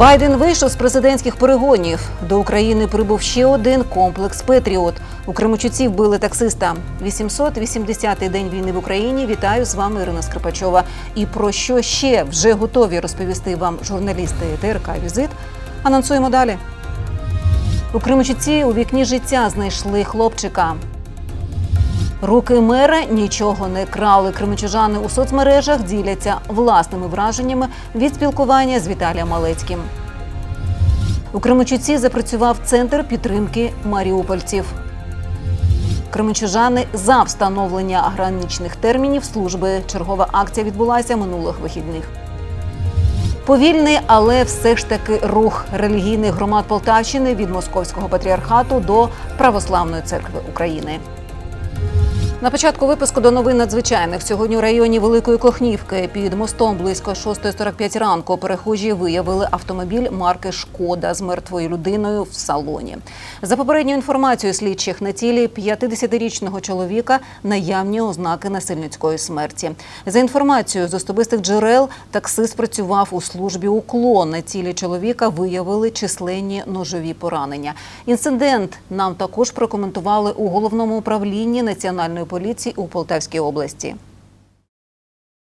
Байден вийшов з президентських перегонів. До України прибув ще один комплекс Петріот. У Кременчуці вбили таксиста. 880-й день війни в Україні. Вітаю з вами Ірина Скрипачова. І про що ще вже готові розповісти вам журналісти ТРК Візит. Анонсуємо далі. У Кременчуці у вікні життя знайшли хлопчика. Руки мера нічого не крали. Кременчужани у соцмережах діляться власними враженнями від спілкування з Віталієм Малецьким. У Кременчуці запрацював центр підтримки маріупольців. Кременчужани за встановлення граничних термінів служби. Чергова акція відбулася минулих вихідних. Повільний, але все ж таки рух релігійних громад Полтавщини від Московського патріархату до Православної церкви України. На початку випуску до новин надзвичайних сьогодні у районі Великої Клохнівки під мостом близько 6.45 ранку перехожі виявили автомобіль марки Шкода з мертвою людиною в салоні. За попередньою інформацією слідчих на тілі 50-річного чоловіка наявні ознаки насильницької смерті. За інформацією з особистих джерел, таксист працював у службі уклон. На тілі чоловіка виявили численні ножові поранення. Інцидент нам також прокоментували у головному управлінні національної поліції у Полтавській області.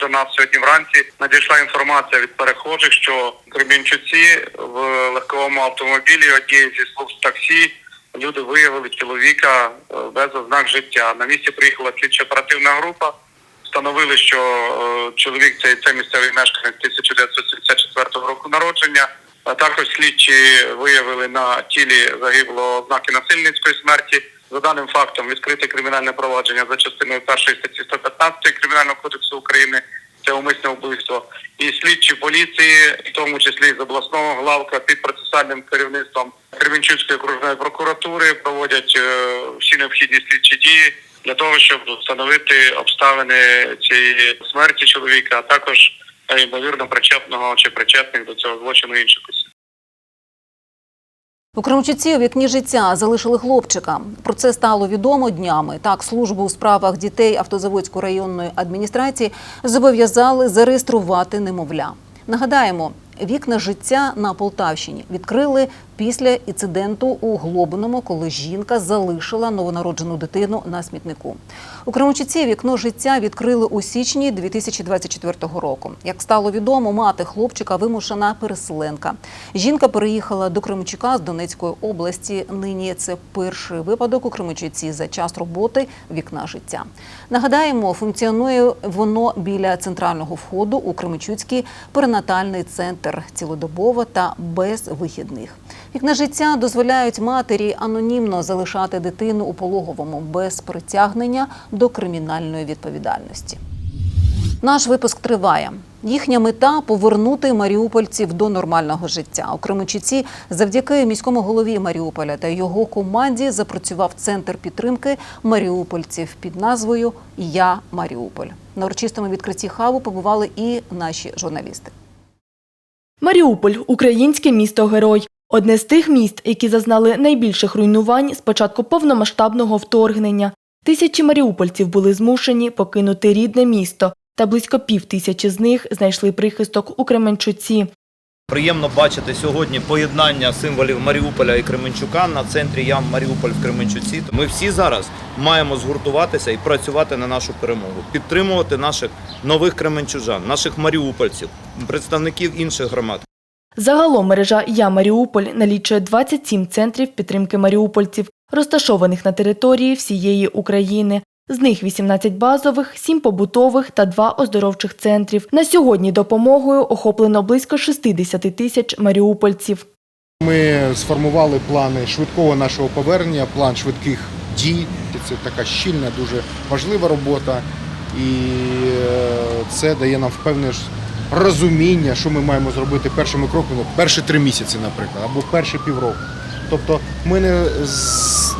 До нас сьогодні вранці надійшла інформація від перехожих, що Кремінчуці в легковому автомобілі однієї зі служб таксі люди виявили чоловіка е, без ознак життя. На місці приїхала слідчо оперативна група. Встановили, що е, чоловік цей це місцевий мешканець 1974 року народження. А також слідчі виявили на тілі загиблого ознаки насильницької смерті. За даним фактом відкрите кримінальне провадження за частиною першої статті 115 Кримінального кодексу України. Це умисне вбивство. І слідчі поліції, в тому числі з обласного главка під процесуальним керівництвом Кременчуцької окружної прокуратури, проводять е, всі необхідні слідчі дії для того, щоб встановити обставини цієї смерті чоловіка, а також е, ймовірно причетного чи причетних до цього злочину інших осіб. У Кременчуці у вікні життя залишили хлопчика. Про це стало відомо днями. Так, службу у справах дітей Автозаводської районної адміністрації зобов'язали зареєструвати немовля. Нагадаємо, вікна життя на Полтавщині відкрили після інциденту у Глобиному, коли жінка залишила новонароджену дитину на смітнику. У Кременчуці вікно життя відкрили у січні 2024 року. Як стало відомо, мати хлопчика вимушена переселенка. Жінка переїхала до Кременчука з Донецької області. Нині це перший випадок у Кременчуці за час роботи вікна життя. Нагадаємо, функціонує воно біля центрального входу у Кременчуцький перинатальний центр цілодобово та без вихідних. Вікна життя дозволяють матері анонімно залишати дитину у пологовому без притягнення до кримінальної відповідальності. Наш випуск триває. Їхня мета повернути маріупольців до нормального життя. У Кременчуці завдяки міському голові Маріуполя та його команді запрацював центр підтримки маріупольців під назвою Я Маріуполь. На урочистому відкритті хабу побували і наші журналісти. Маріуполь українське місто-герой. Одне з тих міст, які зазнали найбільших руйнувань з початку повномасштабного вторгнення. Тисячі маріупольців були змушені покинути рідне місто, та близько пів тисячі з них знайшли прихисток у Кременчуці. Приємно бачити сьогодні поєднання символів Маріуполя і Кременчука на центрі ям Маріуполь в Кременчуці. Ми всі зараз маємо згуртуватися і працювати на нашу перемогу, підтримувати наших нових кременчужан, наших маріупольців, представників інших громад. Загалом мережа Я Маріуполь налічує 27 центрів підтримки маріупольців, розташованих на території всієї України. З них 18 базових, 7 побутових та 2 оздоровчих центрів. На сьогодні допомогою охоплено близько 60 тисяч маріупольців. Ми сформували плани швидкого нашого повернення, план швидких дій. Це така щільна, дуже важлива робота, і е, це дає нам впевнене розуміння, що ми маємо зробити першими кроками, перші три місяці, наприклад, або перші півроку. Тобто ми не,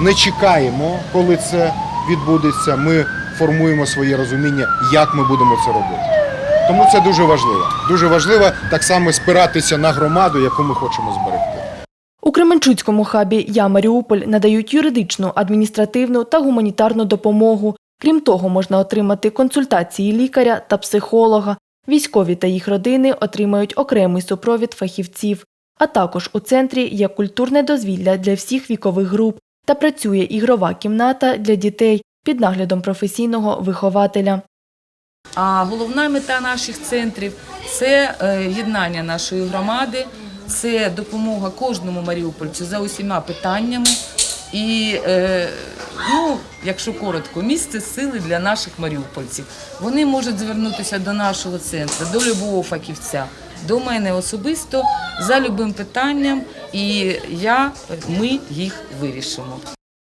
не чекаємо, коли це відбудеться. Ми формуємо своє розуміння, як ми будемо це робити. Тому це дуже важливо. Дуже важливо так само спиратися на громаду, яку ми хочемо зберегти. У Кременчуцькому хабі Я Маріуполь надають юридичну, адміністративну та гуманітарну допомогу. Крім того, можна отримати консультації лікаря та психолога. Військові та їх родини отримають окремий супровід фахівців. А також у центрі є культурне дозвілля для всіх вікових груп та працює ігрова кімната для дітей під наглядом професійного вихователя. А головна мета наших центрів це е, єднання нашої громади, це допомога кожному маріупольцю за усіма питаннями. І, е, ну, якщо коротко, місце сили для наших маріупольців. Вони можуть звернутися до нашого центру, до любого фахівця, до мене особисто за любим питанням, і я, ми їх вирішимо.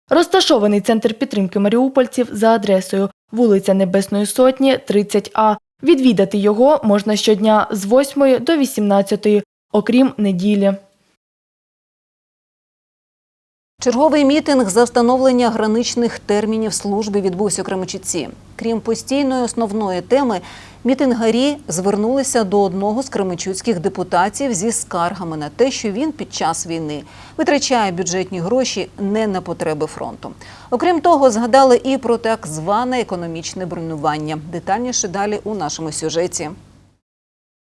Розташований центр підтримки маріупольців за адресою вулиця Небесної Сотні, 30А. Відвідати його можна щодня з 8 до 18, окрім неділі. Черговий мітинг за встановлення граничних термінів служби відбувся у Кременчуці. Крім постійної основної теми, мітингарі звернулися до одного з кременчуцьких депутатів зі скаргами на те, що він під час війни витрачає бюджетні гроші не на потреби фронту. Окрім того, згадали і про так зване економічне бронювання. Детальніше далі у нашому сюжеті.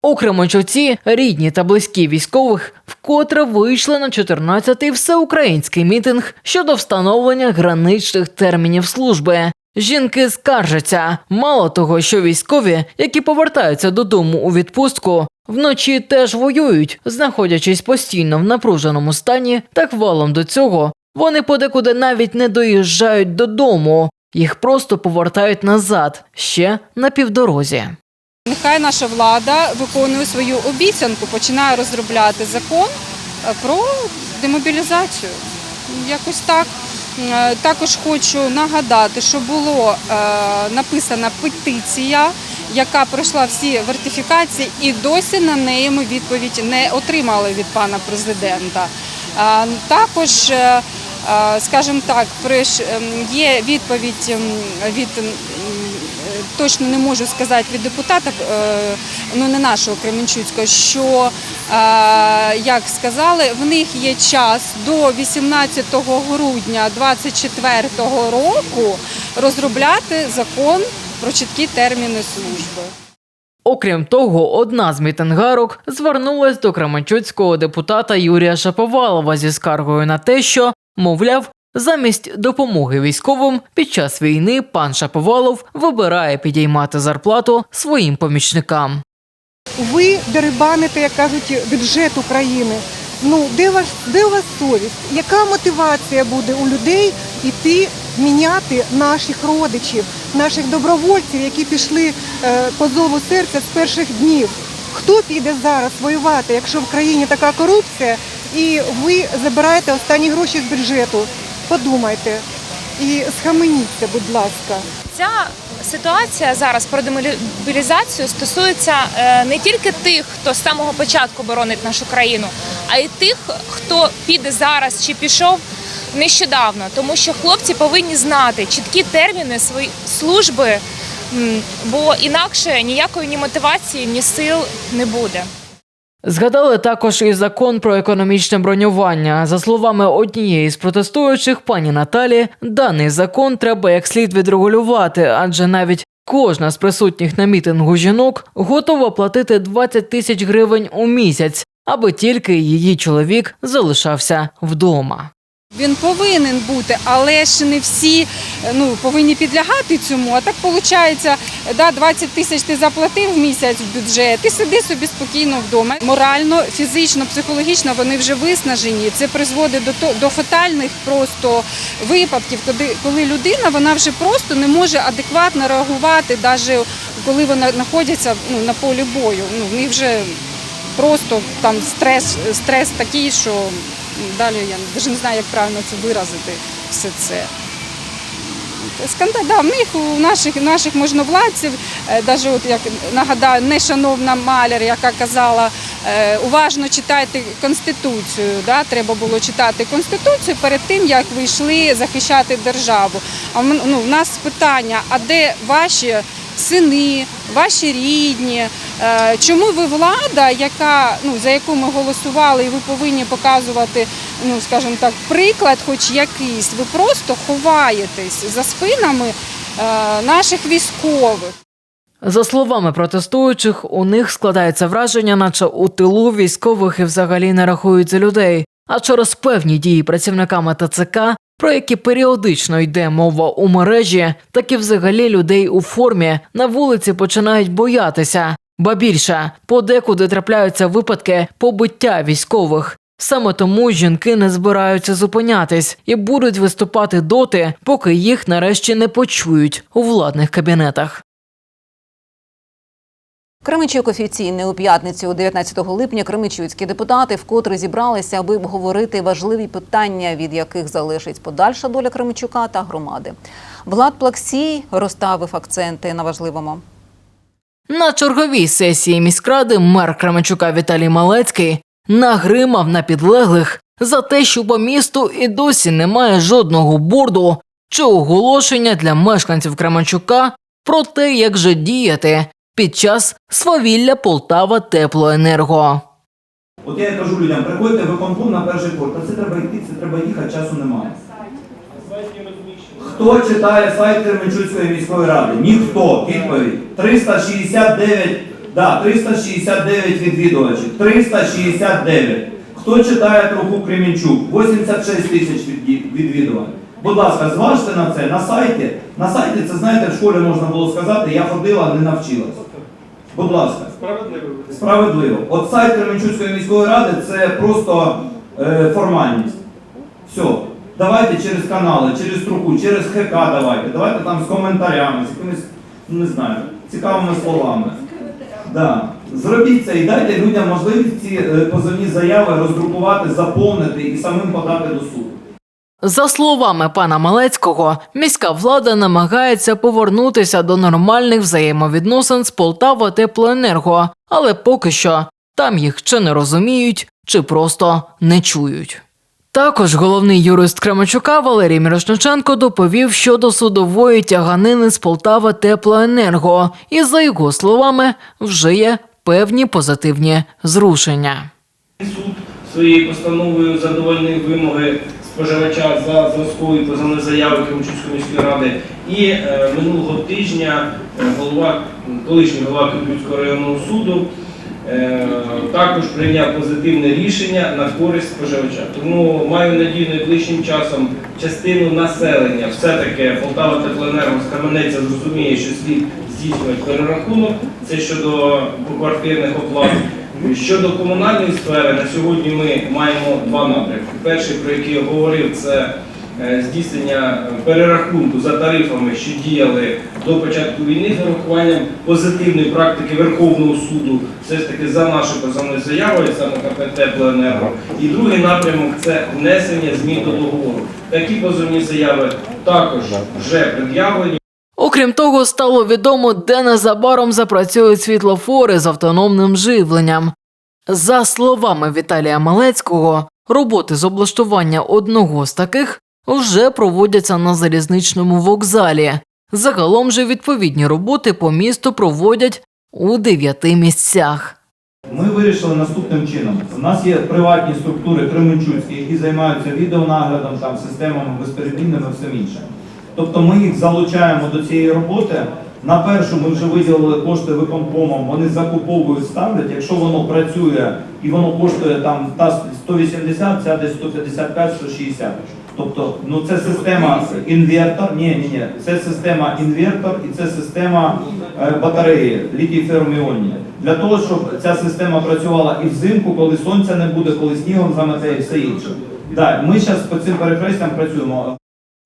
У Кременчуці рідні та близькі військових вкотре вийшли на 14-й всеукраїнський мітинг щодо встановлення граничних термінів служби. Жінки скаржаться, мало того, що військові, які повертаються додому у відпустку, вночі теж воюють, знаходячись постійно в напруженому стані, так валом до цього вони подекуди навіть не доїжджають додому, їх просто повертають назад ще на півдорозі. Нехай наша влада виконує свою обіцянку, починає розробляти закон е, про демобілізацію. Якось так. Е, Також хочу нагадати, що було е, написана петиція, яка пройшла всі вертифікації, і досі на неї ми відповідь не отримали від пана президента. Також, скажімо так, ем, є відповідь ем, від точно не можу сказати від депутата, е, ну не нашого Кременчуцького, що е, як сказали, в них є час до 18 грудня 2024 року розробляти закон про чіткі терміни служби. Окрім того, одна з мітингарок звернулась до кременчуцького депутата Юрія Шаповалова зі скаргою на те, що, мовляв, замість допомоги військовим під час війни пан Шаповалов вибирає підіймати зарплату своїм помічникам. ви дерибаните, як кажуть, бюджет України. Ну де ваш де у вас совість? Яка мотивація буде у людей іти міняти наших родичів, наших добровольців, які пішли е, по зову серця з перших днів? Хто піде зараз воювати, якщо в країні така корупція, і ви забираєте останні гроші з бюджету? Подумайте і схаменіться, будь ласка. Ця ситуація зараз про демобілізацію стосується е, не тільки тих, хто з самого початку боронить нашу країну, а й тих, хто піде зараз чи пішов нещодавно, тому що хлопці повинні знати чіткі терміни своєї служби, бо інакше ніякої ні мотивації, ні сил не буде. Згадали також і закон про економічне бронювання. За словами однієї з протестуючих, пані Наталі, даний закон треба як слід відрегулювати, адже навіть кожна з присутніх на мітингу жінок готова платити 20 тисяч гривень у місяць, аби тільки її чоловік залишався вдома. Він повинен бути, але ж не всі е, ну, повинні підлягати цьому. А так виходить, да, 20 тисяч ти заплатив в місяць в бюджет, і сиди собі спокійно вдома. Морально, фізично, психологічно вони вже виснажені. Це призводить до до фатальних просто випадків, коли, коли людина вона вже просто не може адекватно реагувати, навіть коли вона знаходиться ну, на полі бою. Ну, в них вже просто там стрес, стрес такий, що далі я навіть не знаю, як правильно це виразити все це. Скандал, да, в них у наших наших можновладців, навіть от як нагадаю, нешановна маляр, яка казала, е, уважно читайте конституцію. Да, треба було читати конституцію перед тим, як ви йшли захищати державу. А ну, в нас питання: а де ваші сини, ваші рідні? Е, Чому ви влада, яка ну за яку ми голосували, і ви повинні показувати, ну скажімо так, приклад, хоч якийсь, ви просто ховаєтесь за спинами е, наших військових. За словами протестуючих, у них складається враження, наче у тилу військових і взагалі не рахують за людей. А через певні дії працівниками ТЦК, про які періодично йде мова у мережі, так і взагалі людей у формі на вулиці починають боятися. Ба більше, подекуди трапляються випадки побиття військових. Саме тому жінки не збираються зупинятись і будуть виступати доти, поки їх нарешті не почують у владних кабінетах. Кременчук офіційний у п'ятницю, 19 липня, кременчуцькі депутати вкотре зібралися, аби обговорити важливі питання, від яких залежить подальша доля Кременчука та громади. Влад Плаксій розставив акценти на важливому. На черговій сесії міськради мер Кременчука Віталій Малецький нагримав на підлеглих за те, що по місту і досі немає жодного борду чи оголошення для мешканців Кременчука про те, як же діяти під час свавілля Полтава Теплоенерго. От я кажу людям, приходьте в виконком на перший поверх. Та це треба йти, це треба їхати, часу немає. Хто читає сайт Кременчуцької міської ради? Ніхто. Відповідь. 369, да, 369 відвідувачів. 369. Хто читає троху Кременчук? 86 тисяч відвідувань. Будь ласка, зважте на це на сайті. На сайті це знаєте, в школі можна було сказати, я ходила, не навчилась. Будь ласка. Справедливо. От сайт Кременчуцької міської ради це просто е, формальність. Все. Давайте через канали, через труху, через ХК давайте. Давайте там з коментарями, з якимись, ну, не знаю, цікавими словами. Да. Зробіть це і дайте людям можливість ці е, позовні заяви роздрукувати, заповнити і самим подати до суду. За словами пана Малецького, міська влада намагається повернутися до нормальних взаємовідносин з Полтава Теплоенерго, але поки що там їх чи не розуміють, чи просто не чують. Також головний юрист Кременчука Валерій Мірошниченко доповів щодо судової тяганини з Полтава Теплоенерго, і за його словами вже є певні позитивні зрушення. Суд своєю постановою задовольнив вимоги споживача за зразкової позовної заяви Кременчуцької міської ради. І е, минулого тижня е, голова, колишній голова Кременчуцького районного суду е, також прийняв позитивне рішення на користь споживача. Тому маю надію найближчим часом частину населення все-таки Полтава Теплоенерго з Каменеця зрозуміє, що слід здійснювати перерахунок. Це щодо поквартирних оплат. Щодо комунальної сфери, на сьогодні ми маємо два напрямки. Перший, про який я говорив, це е, здійснення перерахунку за тарифами, що діяли до початку війни з урахуванням позитивної практики Верховного суду, все ж таки за нашою позовною заявою, саме КП «Теплоенерго». І другий напрямок це внесення змін до договору. Такі позовні заяви також вже пред'явлені. Окрім того, стало відомо, де незабаром запрацюють світлофори з автономним живленням. За словами Віталія Малецького, роботи з облаштування одного з таких вже проводяться на залізничному вокзалі. Загалом же відповідні роботи по місту проводять у дев'яти місцях. Ми вирішили наступним чином. У нас є приватні структури Кременчуцькі, які займаються відеонаглядом, там, системами безперебійними, всім іншим. Тобто ми їх залучаємо до цієї роботи. На першу ми вже виділили кошти виконкомом, вони закуповують, ставлять. Якщо воно працює і воно коштує там та 180, ця десь 155-160. Тобто, ну це система інвертор. Ні, ні, ні. Це система інвертор і це система е, батареї літій ферроміонні. Для того, щоб ця система працювала і взимку, коли сонця не буде, коли снігом замете і все інше. Да, ми зараз по цим перехрестям працюємо.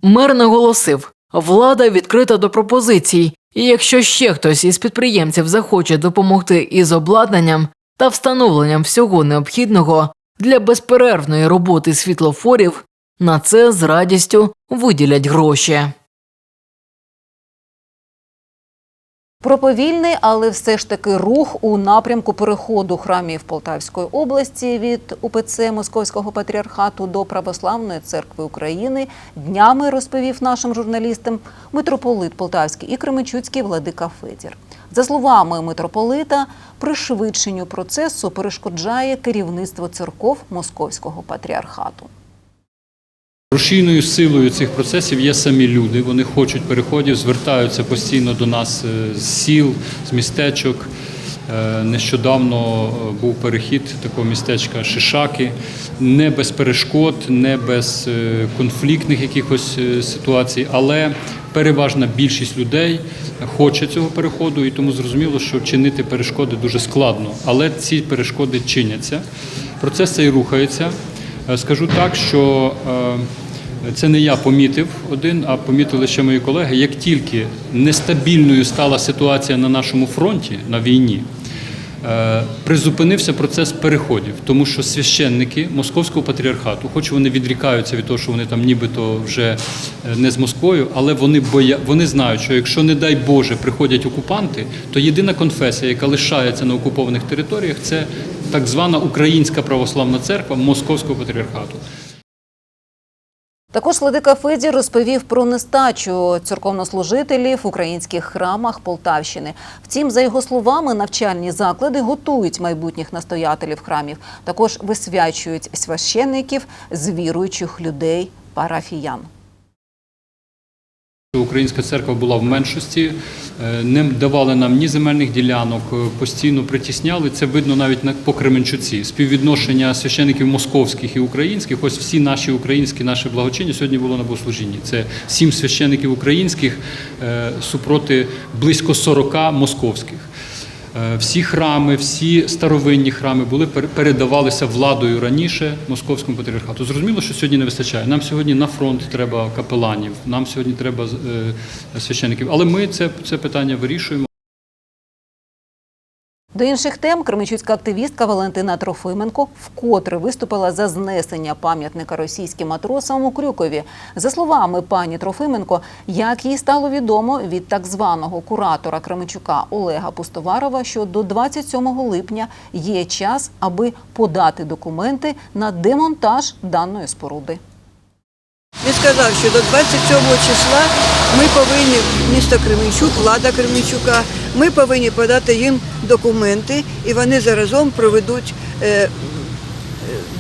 Мер наголосив, влада відкрита до пропозицій, і якщо ще хтось із підприємців захоче допомогти із обладнанням та встановленням всього необхідного для безперервної роботи світлофорів, на це з радістю виділять гроші. Про повільний, але все ж таки рух у напрямку переходу храмів Полтавської області від УПЦ Московського патріархату до Православної церкви України днями розповів нашим журналістам митрополит Полтавський і Кременчуцький владика Федір. За словами митрополита, пришвидшенню процесу перешкоджає керівництво церков Московського патріархату. Рушійною силою цих процесів є самі люди. Вони хочуть переходів, звертаються постійно до нас е, з сіл, з містечок. Е, Нещодавно е, був перехід такого містечка Шишаки, не без перешкод, не без конфліктних якихось ситуацій, але переважна більшість людей хоче цього переходу, і тому зрозуміло, що чинити перешкоди дуже складно. Але ці перешкоди чиняться. Процес цей рухається. Скажу так, що це не я помітив один, а помітили ще мої колеги. Як тільки нестабільною стала ситуація на нашому фронті на війні, е, призупинився процес переходів, тому що священники московського патріархату, хоч вони відрікаються від того, що вони там нібито вже е, не з Москвою, але вони боя... вони знають, що якщо, не дай Боже, приходять окупанти, то єдина конфесія, яка лишається на окупованих територіях, це так звана Українська православна церква Московського патріархату. Також Ледика Феді розповів про нестачу церковнослужителів в українських храмах Полтавщини. Втім, за його словами, навчальні заклади готують майбутніх настоятелів храмів. Також висвячують священників з віруючих людей парафіян. Українська церква була в меншості, е, не давали нам ні земельних ділянок, е, постійно притісняли. Це видно навіть на по Кременчуці. Співвідношення священиків московських і українських. Ось всі наші українські, наші благочинні сьогодні було на богослужінні. Це сім священиків українських е, супроти близько 40 московських. Е, Всі храми, всі старовинні храми були пер- передавалися владою раніше московському патріархату. Зрозуміло, що сьогодні не вистачає. Нам сьогодні на фронт треба капеланів, нам сьогодні треба е, священиків. Але ми це, це питання вирішуємо. До інших тем кременчуцька активістка Валентина Трофименко вкотре виступила за знесення пам'ятника російським матросам у Крюкові. За словами пані Трофименко, як їй стало відомо від так званого куратора Кременчука Олега Пустоварова, що до 27 липня є час, аби подати документи на демонтаж даної споруди. Він сказав, що до 27 числа ми повинні, місто Кременчук, влада Кременчука, ми повинні подати їм документи, і вони заразом проведуть е, е,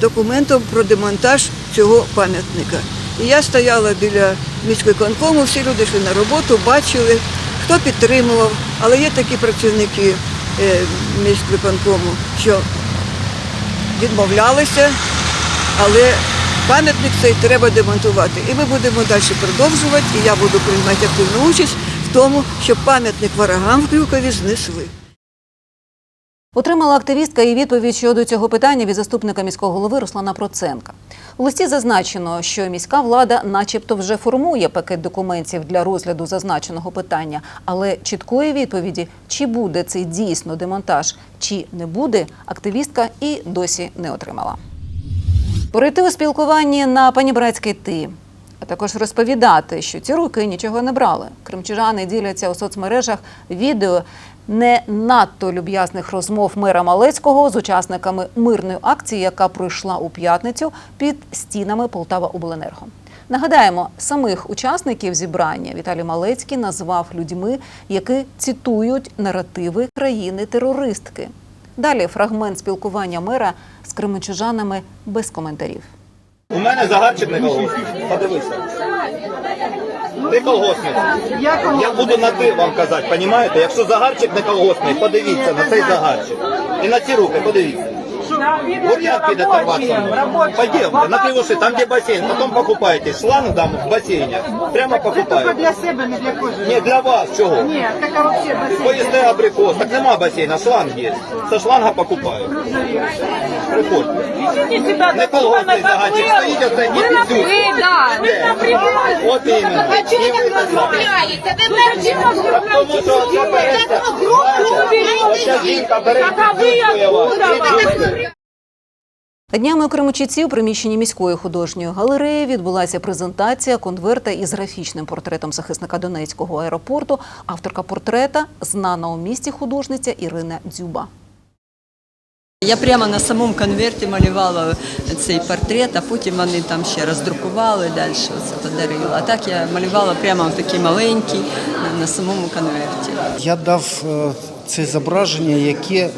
документом про демонтаж цього пам'ятника. І я стояла біля міськвиконкому, всі люди йшли на роботу, бачили, хто підтримував, але є такі працівники е, міськвиконкому, що відмовлялися, але пам'ятник цей треба демонтувати. І ми будемо далі продовжувати, і я буду приймати активну участь в тому, щоб пам'ятник ворогам в Крюкові знесли. Отримала активістка і відповідь щодо цього питання від заступника міського голови Руслана Проценка. У листі зазначено, що міська влада, начебто, вже формує пакет документів для розгляду зазначеного питання, але чіткої відповіді, чи буде цей дійсно демонтаж, чи не буде, активістка і досі не отримала. Перейти у спілкуванні на панібратський ти, а також розповідати, що ці руки нічого не брали. Кримчужани діляться у соцмережах відео не надто люб'язних розмов мера Малецького з учасниками мирної акції, яка пройшла у п'ятницю під стінами Полтава Обленерго. Нагадаємо, самих учасників зібрання Віталій Малецький назвав людьми, які цитують наративи країни-терористки. Далі фрагмент спілкування мера з кременчужанами без коментарів. У мене загарчик не. Подивися. Ти колгоспник. Я буду на ти вам казати, понімаєте? Якщо загарчик не колгоспний, подивіться на цей загарчик. І на ці руки, подивіться. Вот як піде торватися? Пойдемте, на Кривоши, там де басейн, потім покупайте. Шланг дам в басейні. Прямо покупаю. Для себе, не для кожного. Ні, для вас чого? Ні, така взагалі басейн. Поїсти абрикос, так нема басейна, шланг є. Со шланга покупаю. Приходьте. Не колгоспний загарчик, стоїть оце, не підуть. От іменно. Так. Днями у Кремучиці у приміщенні міської художньої галереї відбулася презентація конверта із графічним портретом захисника Донецького аеропорту. Авторка портрета знана у місті художниця Ірина Дзюба. Я прямо на самому конверті малювала цей портрет, а потім вони там ще роздрукували далі, оце подарили. А так я малювала прямо такий маленький на самому конверті. Я дав е, це зображення, яке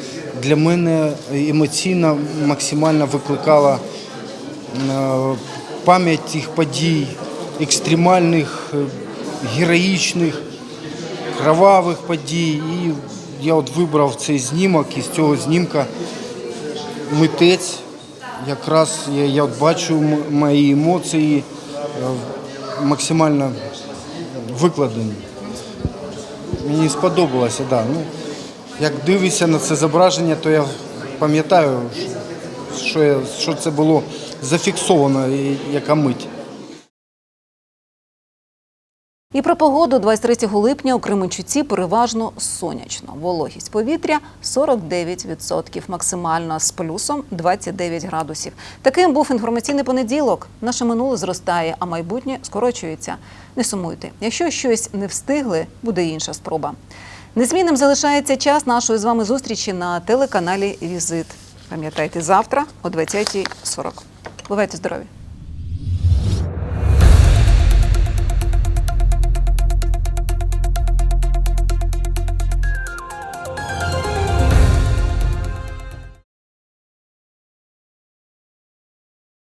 для мене емоційно максимально викликало е, пам'ять цих подій, екстремальних, е, героїчних, кровавих подій. І я от вибрав цей знімок, і з цього знімка митець. Якраз я, я бачу мої емоції е, максимально викладені. Мені сподобалося. Да. Ну, як дивишся на це зображення, то я пам'ятаю, що, я, що це було зафіксовано, яка мить. І про погоду 23 липня у Кременчуці переважно сонячно. Вологість повітря 49%, максимально з плюсом 29 градусів. Таким був інформаційний понеділок. Наше минуле зростає, а майбутнє скорочується. Не сумуйте. Якщо щось не встигли, буде інша спроба. Незмінним залишається час нашої з вами зустрічі на телеканалі Візит. Пам'ятайте, завтра о 20.40. Бувайте здорові!